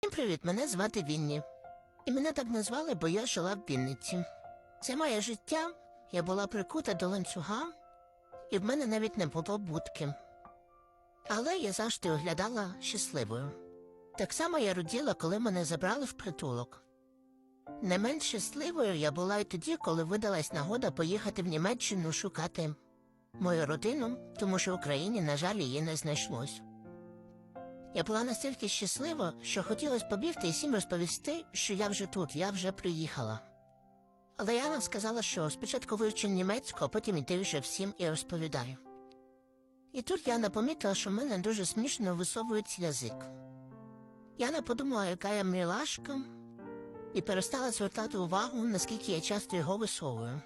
Всім привіт, мене звати Вінні. І мене так назвали, бо я жила в Вінниці. Це моє життя, я була прикута до ланцюга, і в мене навіть не було будки. Але я завжди оглядала щасливою. Так само я роділа, коли мене забрали в притулок. Не менш щасливою я була й тоді, коли видалась нагода поїхати в Німеччину шукати мою родину, тому що в Україні, на жаль, її не знайшлось. Я була настільки щаслива, що хотілося побігти і всім розповісти, що я вже тут, я вже приїхала. Але Яна сказала, що спочатку вивчу німецьку, а потім іди вже всім і розповідаю. І тут Яна помітила, що в мене дуже смішно висовується язик. Яна подумала, яка я милашка, і перестала звертати увагу, наскільки я часто його висовую.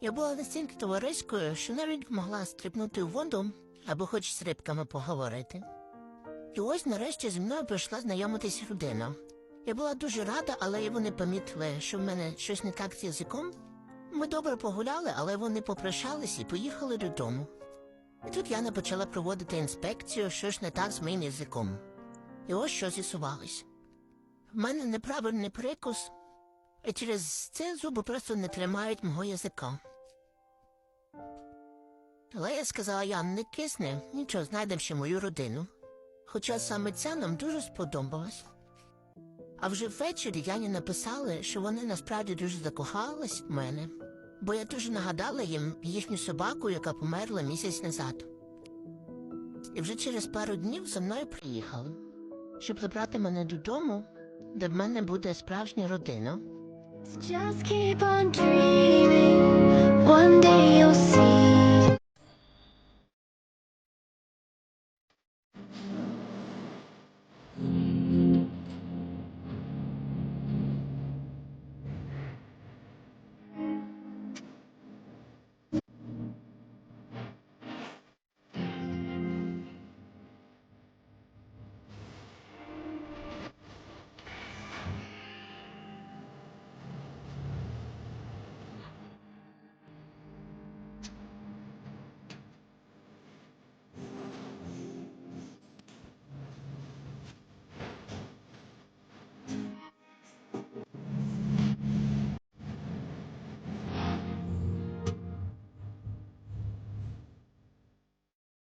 Я була настільки товариською, що навіть могла стрибнути в воду або хоч з рибками поговорити. І ось нарешті зі мною прийшла знайомитись людина. Я була дуже рада, але вони помітили, що в мене щось не так з язиком. Ми добре погуляли, але вони попрощались і поїхали додому. І тут Яна почала проводити інспекцію, що ж не так з моїм язиком. І ось що з'ясувалось. В мене неправильний прикус, і через це зуби просто не тримають мого язика. Але я сказала, Ян, не кисни, нічого, знайдемо ще мою родину. Хоча саме ця нам дуже сподобалась. А вже ввечері Яні написали, що вони насправді дуже закохались в мене, бо я дуже нагадала їм їхню собаку, яка померла місяць назад. І вже через пару днів за мною приїхали, щоб забрати мене додому, де в мене буде справжня родина. Just keep on dreaming.